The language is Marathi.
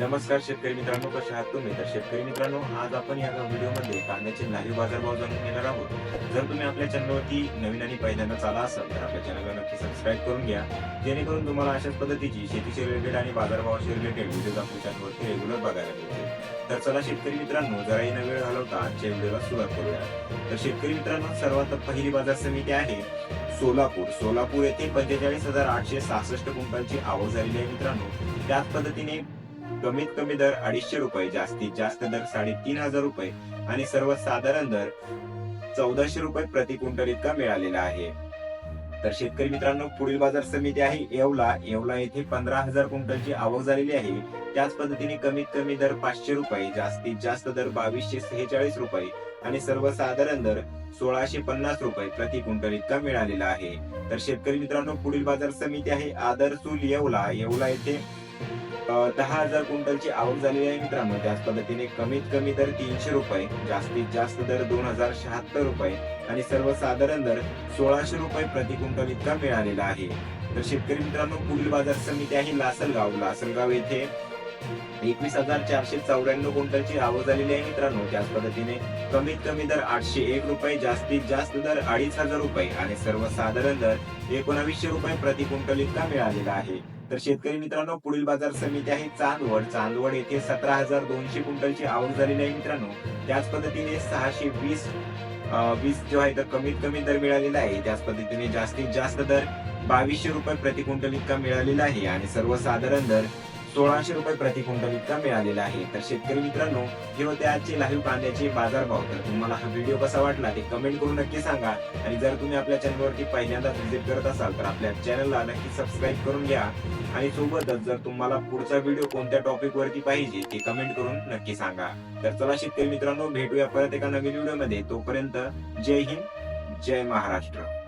नमस्कार शेतकरी मित्रांनो कसे आहात तुम्ही? तर शेतकरी मित्रांनो आज आपण या व्हिडिओमध्ये कांद्याचे लाईव्ह बाजारभाव जाणून घेणार आहोत. जर तुम्ही आपल्या चॅनलवरती नवीन आणि पहिल्यांदा आला असाल तर आपल्या चॅनलला नक्की सबस्क्राईब करून घ्या. जेणेकरून तुम्हाला अशाच पद्धतीची शेतीशी रिलेटेड आणि बाजारभावाशी रिलेटेड व्हिडिओज आपल्या चॅनलवरती रेग्युलर बघायला मिळतील. तर चला शेतकरी मित्रांनो जरा न वेळ घालवता आजच्या व्हिडिओला सुरुवात करूया. तर शेतकरी मित्रांनो सर्वात पहिली बाजार समिती आहे सोलापूर. सोलापूर येथे पंचेचाळीस हजार आठशे सहासष्ट क्विंटलची आवक झालेली आहे मित्रांनो. त्याच पद्धतीने कमीत कमी दर अडीचशे रुपये जास्तीत जास्त दर साडेतीन हजार रुपये आणि सर्वसाधारण दर चौदाशे रुपये प्रति क्विंटल इतका मिळालेला आहे. तर शेतकरी मित्रांनो पुढील बाजार समिती आहे येवला. येवला येथे पंधरा हजार क्विंटलची आवक झालेली आहे. त्याच पद्धतीने कमीत कमी दर पाचशे रुपये जास्तीत जास्त दर बावीसशे सेहेचाळीस रुपये आणि सर्वसाधारण दर सोळाशे पन्नास रुपये प्रति क्विंटल इतका मिळालेला आहे. तर शेतकरी मित्रांनो पुढील बाजार समिती आहे आदरसूल येवला. येवला येथे दहा हजार क्विंटलची आवक झालेली आहे मित्रांनो. त्याच पद्धतीने कमीत कमी दर तीनशे रुपये जास्तीत जास्त दर दोन हजार शहात्तर रुपये आणि सर्वसाधारण दर सोळाशे रुपये प्रति क्विंटल इतका मिळालेला आहे. तर शेतकरी मित्रांनो पुढील बाजार समिती आहे लासलगाव. लासलगाव येथे एकवीस हजार चारशे चौऱ्याण्णव क्विंटलची आवक झालेली आहे मित्रांनो. त्याच पद्धतीने कमीत कमी दर आठशे एक रुपये जास्तीत जास्त दर अडीच हजार रुपये आणि सर्वसाधारण दर एकोणावीसशे रुपये प्रति क्विंटल इतका मिळालेला आहे. तर शेतकरी मित्रांनो पुढील बाजार समिती आहे चांदवड. चांदवड येथे सतरा हजार दोनशे क्विंटलची आवक झालेली आहे मित्रांनो. त्याच पद्धतीने सहाशे वीस वीस जो आहे तर कमीत कमी दर मिळालेला आहे. त्याच पद्धतीने जास्तीत जास्त दर बावीसशे रुपये प्रति क्विंटल इतका मिळालेला आहे. आणि सर्वसाधारण दर सोळाशे रुपये प्रति क्विंटल इतका मिळालेला आहे. तर शेतकरी मित्रांनो हे होते आजचे लाईव्ह कांद्याचे बाजारभाव. तर तुम्हाला हा व्हिडिओ कसा वाटला ते कमेंट करून नक्की सांगा. आणि जर तुम्ही आपल्या चॅनलवरती पहिल्यांदा व्हिजिट करत असाल तर आपल्या चॅनलला नक्की सबस्क्राईब करून घ्या. आणि सोबतच जर तुम्हाला पुढचा व्हिडिओ कोणत्या टॉपिक वरती पाहिजे ते कमेंट करून नक्की सांगा. तर चला शेतकरी मित्रांनो भेटूया परत एका नवीन व्हिडिओमध्ये तोपर्यंत जय हिंद जय महाराष्ट्र.